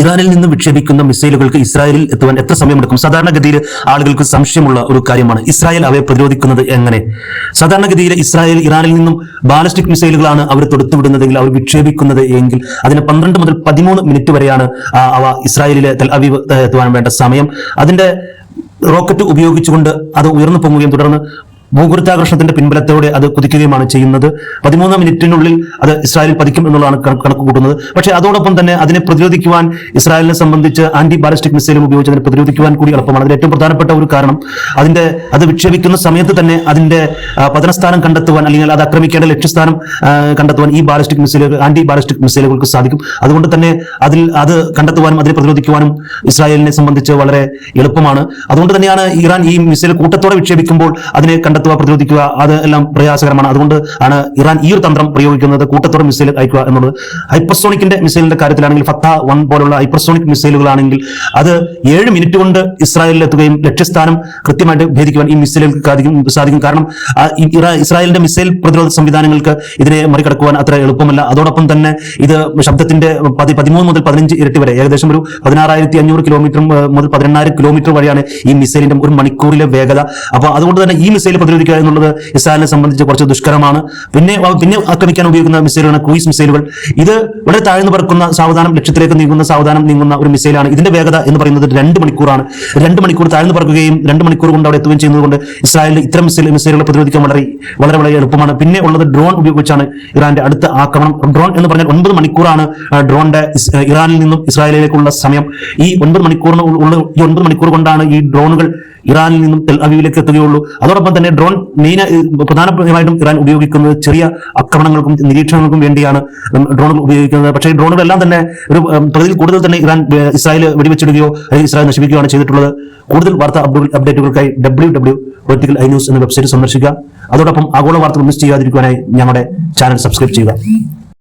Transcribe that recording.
ഇറാനിൽ നിന്ന് വിക്ഷേപിക്കുന്ന മിസൈലുകൾക്ക് ഇസ്രായേലിൽ എത്തുവാൻ എത്ര സമയമെടുക്കും? സാധാരണഗതിയിൽ ആളുകൾക്ക് സംശയമുള്ള ഒരു കാര്യമാണ്. ഇസ്രായേൽ അവയെ പ്രതിരോധിക്കുന്നത് എങ്ങനെ? സാധാരണഗതിയിൽ ഇസ്രായേൽ ഇറാനിൽ നിന്നും ബാലിസ്റ്റിക് മിസൈലുകളാണ് അവർ തൊടുത്തുവിടുന്നതെങ്കിൽ അവർ വിക്ഷേപിക്കുന്നത് എങ്കിൽ അതിന് പന്ത്രണ്ട് മുതൽ പതിമൂന്ന് മിനിറ്റ് വരെയാണ് അവ ഇസ്രായേലിലെ തെൽ അവീവ് എത്തുവാൻ വേണ്ട സമയം. അതിന്റെ റോക്കറ്റ് ഉപയോഗിച്ചുകൊണ്ട് അത് ഉയർന്നു പൊങ്ങുകയും തുടർന്ന് ഭൂഗുരുത്വാകർഷണത്തിന്റെ പിൻബലത്തോടെ അത് കുതിക്കുകയുമാണ് ചെയ്യുന്നത്. പതിമൂന്ന് മിനിറ്റിനുള്ളിൽ അത് ഇസ്രായേലിൽ പതിക്കും എന്നുള്ളതാണ് കണക്ക് കൂട്ടുന്നത് പക്ഷേ അതോടൊപ്പം തന്നെ അതിനെ പ്രതിരോധിക്കുവാൻ ഇസ്രായേലിനെ സംബന്ധിച്ച് ആന്റി ബാലിസ്റ്റിക് മിസൈലും ഉപയോഗിച്ച് അതിനെ പ്രതിരോധിക്കുവാൻ കൂടി എളുപ്പമാണ്. അതിൽ ഏറ്റവും പ്രധാനപ്പെട്ട ഒരു കാരണം അതിന്റെ അത് വിക്ഷേപിക്കുന്ന സമയത്ത് തന്നെ അതിന്റെ പതനസ്ഥാനം കണ്ടെത്തുവാൻ അല്ലെങ്കിൽ അത് ആക്രമിക്കേണ്ട ലക്ഷ്യസ്ഥാനം കണ്ടെത്തുവാൻ ഈ ബാലിസ്റ്റിക് മിസൈലുകൾ ആന്റി ബാലിസ്റ്റിക് മിസൈലുകൾക്ക് സാധിക്കും. അതുകൊണ്ട് തന്നെ അതിൽ അത് കണ്ടെത്തുവാനും അതിനെ പ്രതിരോധിക്കുവാനും ഇസ്രായേലിനെ സംബന്ധിച്ച് വളരെ എളുപ്പമാണ്. അതുകൊണ്ട് തന്നെയാണ് ഇറാൻ ഈ മിസൈൽ കൂട്ടത്തോടെ വിക്ഷേപിക്കുമ്പോൾ അതിനെ കണ്ടെത്തുക പ്രതിരോധിക്കുക അത് എല്ലാം പ്രയാസകരമാണ്. അതുകൊണ്ട് ആണ് ഇറാൻ ഈ ഒരു തന്ത്രം പ്രയോഗിക്കുന്നത്. കൂട്ടത്തോടെ മിസൈൽ അയക്കുക എന്നുള്ളത്. ഹൈപ്പർസോണിക്കിന്റെ മിസൈലിന്റെ കാര്യത്തിലാണെങ്കിൽ ഫത്ത വൺ പോലുള്ള ഹൈപ്പർസോണിക് മിസൈലുകളാണെങ്കിൽ അത് ഏഴ് മിനിറ്റ് കൊണ്ട് ഇസ്രായേലിൽ എത്തുകയും ലക്ഷ്യസ്ഥാനം കൃത്യമായിട്ട് ഭേദിക്കുവാൻ ഈ മിസൈലുകൾക്ക് സാധിക്കും കാരണം ഇസ്രായേലിന്റെ മിസൈൽ പ്രതിരോധ സംവിധാനങ്ങൾക്ക് ഇതിനെ മറികടക്കുവാൻ അത്ര എളുപ്പമല്ല. അതോടൊപ്പം തന്നെ ഇത് ശബ്ദത്തിന്റെ പതി പതിമൂന്ന് മുതൽ പതിനഞ്ച് ഇരട്ടി വരെ ഏകദേശം ഒരു പതിനാറായിരത്തി അഞ്ഞൂറ് കിലോമീറ്റർ മുതൽ പതിനെണ്ണായിരം കിലോമീറ്റർ വരെയാണ് ഈ മിസൈലിന്റെ ഒരു മണിക്കൂറിലെ വേഗത. അപ്പോൾ അതുകൊണ്ട് തന്നെ ഈ മിസൈൽ പ്രതിരോധിക്കുക എന്നുള്ളത് ഇസ്രായേലിനെ സംബന്ധിച്ച് കുറച്ച് ദുഷ്കരമാണ്. പിന്നെ പിന്നെ ആക്രമിക്കാൻ ഉപയോഗിക്കുന്ന മിസൈലുകളാണ് ക്രൂയിസ് മിസൈലുകൾ. ഇത് വളരെ താഴ്ന്നു പറക്കുന്ന സാവധാനം ലക്ഷ്യത്തിലേക്ക് നീങ്ങുന്ന സാവധാനം നീങ്ങുന്ന ഒരു മിസൈലാണ്. ഇതിന്റെ വേഗത എന്ന് പറയുന്നത് രണ്ട് മണിക്കൂറാണ്. രണ്ട് മണിക്കൂർ താഴ്ന്നു പറക്കുകയും രണ്ട് മണിക്കൂർ കൊണ്ട് അവിടെ എത്തുകയും ചെയ്യുന്നതുകൊണ്ട് ഇസ്രായേലിൽ ഇത്തരം മിസൈൽ മിസൈലുകളെ പ്രതിരോധിക്കാൻ വളരെ വളരെ വളരെ എളുപ്പമാണ്. പിന്നെ ഉള്ളത് ഡ്രോൺ ഉപയോഗിച്ചാണ് ഇറാന്റെ അടുത്ത ആക്രമണം. ഡ്രോൺ എന്ന് പറഞ്ഞാൽ ഒൻപത് മണിക്കൂറാണ് ഡ്രോണിന്റെ ഇറാനിൽ നിന്നും ഇസ്രായേലിലേക്കുള്ള സമയം. ഈ ഒൻപത് മണിക്കൂറിന് ഉള്ള ഈ ഒൻപത് മണിക്കൂർ കൊണ്ടാണ് ഈ ഡ്രോണുകൾ ഇറാനിൽ നിന്നും തെൽ അവീവിലേക്ക് എത്തുകയുള്ളൂ. അതോടൊപ്പം തന്നെ ഡ്രോൺ മെയിൻ പ്രധാനമായിട്ടും ഇറാൻ ഉപയോഗിക്കുന്നത് ചെറിയ ആക്രമണങ്ങൾക്കും നിരീക്ഷണങ്ങൾക്കും വേണ്ടിയാണ് ഡ്രോൺ ഉപയോഗിക്കുന്നത്. പക്ഷേ ഡ്രോണുകളെല്ലാം തന്നെ ഒരു പ്രതിയിൽ കൂടുതൽ തന്നെ ഇറാൻ ഇസ്രായേൽ വെടിവെച്ചിടുകയോ അല്ലെങ്കിൽ ഇസ്രായേൽ നശിപ്പിക്കുകയാണ് ചെയ്തിട്ടുള്ളത്. കൂടുതൽ വാർത്താ അപ്ഡേറ്റുകൾക്കായി W W political I news എന്ന വെബ്സൈറ്റ് സന്ദർശിക്കുക. അതോടൊപ്പം ആഗോള വാർത്തകൾ മിസ് ചെയ്യാതിരിക്കുവാനായി ഞങ്ങളുടെ ചാനൽ സബ്സ്ക്രൈബ് ചെയ്യുക.